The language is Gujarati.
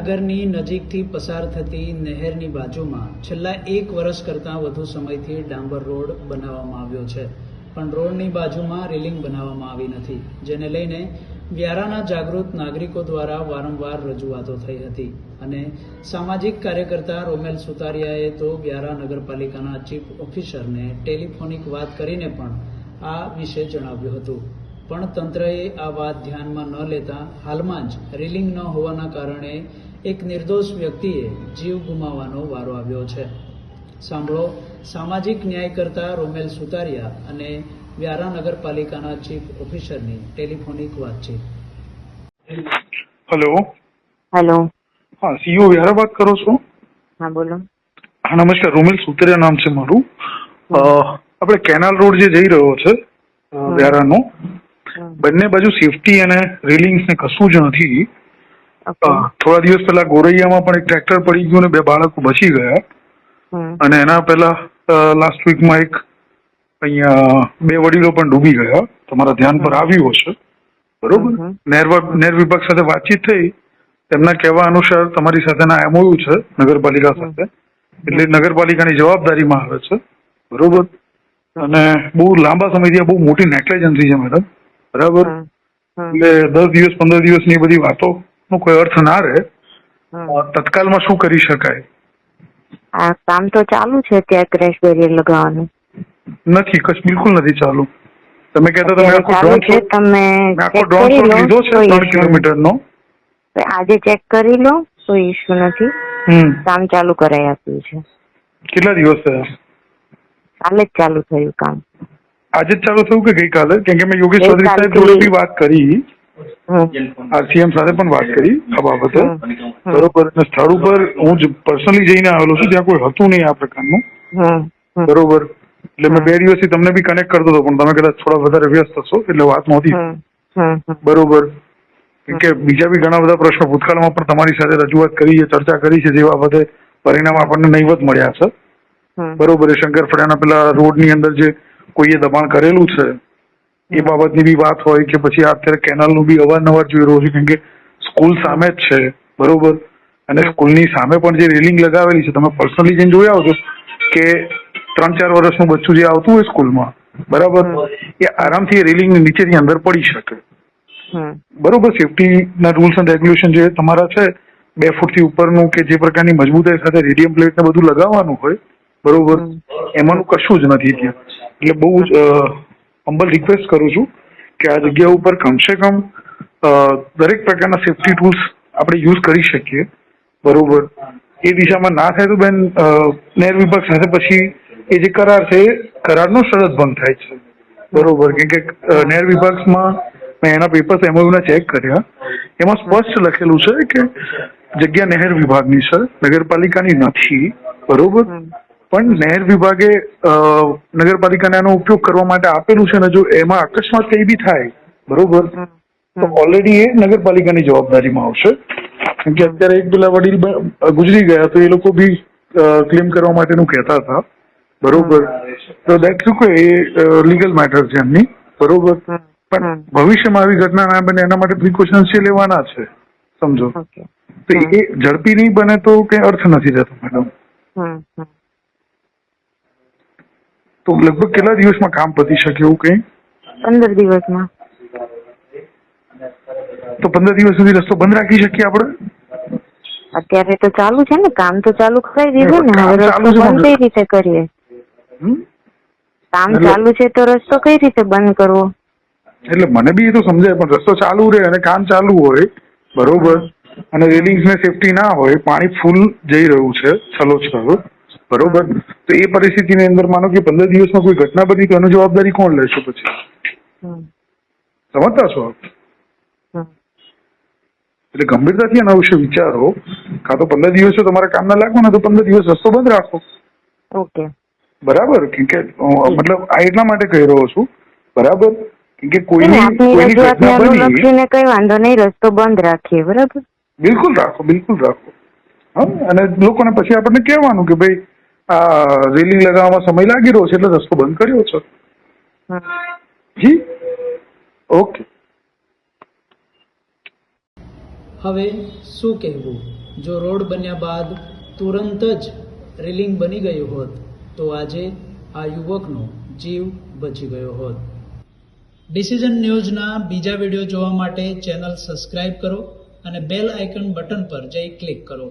નગરની નજીકથી પસાર થતી નહેરની બાજુમાં છેલ્લા એક વર્ષ કરતાં વધુ સમયથી ડાંબર રોડ બનાવવામાં આવ્યો છે. પણ રોડની બાજુમાં રેલિંગ બનાવવામાં આવી નથી, જેને લઈને વ્યારાના જાગૃત નાગરિકો દ્વારા વારંવાર રજૂઆતો થઈ હતી અને સામાજિક કાર્યકર્તા રોમેલ સુતારિયાએ તો વ્યારા નગરપાલિકાના ચીફ ઓફિસરને ટેલિફોનિક વાત કરીને પણ આ વિશે જણાવ્યું હતું. પણ તંત્રએ આ વાત ધ્યાનમાં ન લેતા હાલમાં જ રેલિંગ ન હોવાના કારણે એક નિર્દોષ વ્યક્તિએ જીવ ગુમાવવાનો વારો આવ્યો છે. સાંભળો સામાજિક ન્યાય કરતા રોમેલ સુતારિયા અને વ્યારા નગરપાલિકાના ચીફ ઓફિસરની ટેલિફોનિક વાતચીત. હેલો હેલો હા સીઓ વ્યારા વાત કરો છો? હા બોલો. હા નમસ્કાર રોમેલ સુતરિયા નામ છે મારું. આપણે કેનાલ રોડ જે જઈ રહ્યો છે વ્યારાનો બંને બાજુ સેફટી અને રેલિંગ્સ ને કશું જ નથી. થોડા દિવસ પહેલા ગોરૈયામાં પણ એક ટ્રેક્ટર પડી ગયું ને બે બાળકો બચી ગયા. અને એના પહેલા લાસ્ટ વીકમાં એક અહીંયા બે વડીલો પણ ડૂબી ગયા. તમારા ધ્યાન પર આવ્યું હશે. બરોબર? નેર વિભાગ સાથે વાતચીત થઈ. તેમના કહેવા અનુસાર તમારી સાથેના એમઓયુ છે નગરપાલિકા સાથે. એટલે નગરપાલિકાની જવાબદારીમાં આવે છે. બરોબર? અને બહુ લાંબા સમયથી આ બહુ મોટી નેગ્લેજન્સી છે મેડમ બરાબર? એટલે દસ દિવસ પંદર દિવસની ની બધી વાતો નો કોઈ અર્થ ના રહે. તત્કાલમાં તત્કાલમાં શું કરી શકાય? આ કામ તો ચાલુ છે ત્યાં ક્રેશ બેરિયર લગાવવાનું. નથી કશ બિલકુલ નથી ચાલુ. તમે કહેતા તમે આખો ડ્રોન શોટ તમે આખો ડ્રોન શોટ લીધો છે ત્રણ કિલોમીટર નો આજે ચેક કરી લો તો ઇશ્યુ નથી. કામ ચાલુ કરાઈ આપ્યું છે. કેટલા દિવસ થયા? કાલે જ ચાલુ થયું કામ. આજે જ ચાલુ થયું કે ગઈકાલે? કેમ કે મેં યોગેશ. ચૌધરી સાહેબ જોડે બી વાત કરી. આરસીએમ સાથે પણ વાત કરી આ બાબતે. બરોબર. સ્થળ ઉપર હું જ પર્સનલી જઈને આવેલો છું ત્યાં કોઈ હતું નહીં આ પ્રકારનું. બરોબર. એટલે મેં બે દિવસથી તમને બી કનેક્ટ કરતો હતો પણ તમે કદાચ થોડા વધારે વ્યસ્ત હશો એટલે વાત નહોતી. બરોબર. કે બીજા બી ઘણા બધા પ્રશ્નો ભૂતકાળમાં પણ તમારી સાથે રજૂઆત કરી છે ચર્ચા કરી છે જે બાબતે પરિણામ આપણને નહીવત મળ્યા છે. બરોબર. શંકર ફળિયાના પેલા રોડની અંદર જે કોઈએ દબાણ કરેલું છે એ બાબતની બી વાત હોય કે પછી અત્યારે કેનાલનું બી અવારનવાર જોઈ રહ્યો છું કેમ કે સ્કૂલ સામે જ છે બરોબર? અને. સ્કૂલની સામે પણ જે રેલિંગ લગાવેલી છે તમે પર્સનલી જઈને જોઈ આવજો કે ત્રણ ચાર વર્ષનું બચ્ચું જે આવતું હોય સ્કૂલમાં બરાબર. એ આરામથી રેલિંગ નીચેની અંદર પડી શકે. બરોબર? સેફટીના રૂલ્સ એન્ડ રેગ્યુલેશન જે તમારા છે બે ફૂટથી ઉપરનું કે જે પ્રકારની મજબૂતાઈ સાથે રેડિયમ પ્લેટ ને બધું લગાવવાનું હોય બરોબર. એમાંનું કશું જ નથી ત્યાં. એટલે બહુ જ અંબલ રિક્વેસ્ટ કરું છું કે આ જગ્યા ઉપર કમસે કમ દરેક પ્રકારના સેફ્ટી ટૂલ્સ આપણે યુઝ કરી શકીએ. બરોબર. એ દિશામાં ના થાય તો બેન નહેર વિભાગ સાથે પછી એ જે કરાર છે, એ કરારનો શરત ભંગ થાય છે. બરોબર. કેમ કે નહેર વિભાગમાં મેં એના પેપર્સ એમઓયુના ચેક કર્યા. એમાં સ્પષ્ટ લખેલું છે કે જગ્યા નહેર વિભાગની છે, નગરપાલિકાની નથી. બરોબર. પણ નહેર વિભાગે નગરપાલિકાને આનો ઉપયોગ કરવા માટે આપેલું છે ને જો એમાં અકસ્માત કઈ બી થાય બરોબર? તો ઓલરેડી એ નગરપાલિકાની જવાબદારીમાં આવશે. કેમ કે અત્યારે એક પેલા વડીલ ગુજરી ગયા તો એ લોકો બી ક્લેમ કરવા માટેનું કહેતા હતા. બરોબર? તો દેટ શું કહે એ લીગલ મેટર છે એમની. બરોબર? પણ ભવિષ્યમાં આવી ઘટના ના બને એના માટે પ્રિકોશન્સ છે લેવાના છે. સમજો? તો એ ઝડપી નહીં બને તો કઈ અર્થ નથી રહેતો મેડમ. તો લગભગ કેટલા દિવસમાં કામ પતી શકે એવું કઈ? પંદર દિવસમાં. તો પંદર દિવસ સુધી રસ્તો બંધ રાખી શકીએ આપણે? અત્યારે તો ચાલુ છે ને કામ તો ચાલુ કરાવી દીધું ને હવે રસ્તો બંધ કઈ રીતે કરીએ? કામ ચાલુ છે તો રસ્તો કઈ રીતે બંધ કરવો? એટલે મને બી એ તો સમજાય પણ રસ્તો ચાલુ રહે અને કામ ચાલુ હોય બરોબર. અને રેલિંગ્સ ને સેફટી ના હોય પાણી ફૂલ જઈ રહ્યું છે છલોછલ બરોબર? તો એ પરિસ્થિતિની અંદર માનો કે પંદર દિવસમાં કોઈ ઘટના બની તો એની જવાબદારી કોણ લેશે પછી? સમજતા છો? એટલે ગંભીરતાથી એના વિશે વિચારો. કાં તો પંદર દિવસે તમારા કામ ના લાગો ને તો પંદર દિવસ રસ્તો બંધ રાખો. ઓકે. બરાબર? કેમ કે મતલબ આ એટલા માટે કહી રહ્યો છું. બરાબર? કેમ કે કોઈ કોઈની ઘટના બની કઈ વાંધો નહીં રસ્તો બંધ રાખીએ બરાબર? બિલકુલ રાખો બિલકુલ રાખો. હા? અને લોકોને પછી આપણને કહેવાનું કે ભાઈ આ રેલિંગ લગાવવામાં સમય લાગી રહ્યો છે એટલે રસ્તો બંધ કર્યો છે. જી? ઓકે. હવે શું કહેવું? જો રોડ બન્યા બાદ તુરંત જ રેલિંગ બની ગયું હોત તો આજે આ યુવકનો જીવ બચી ગયો હોત. ડિસિઝન ન્યૂઝના બીજા વીડિયો જોવા માટે ચેનલ સબસ્ક્રાઇબ કરો અને બેલ આઇકન બટન પર જઈ ક્લિક કરો.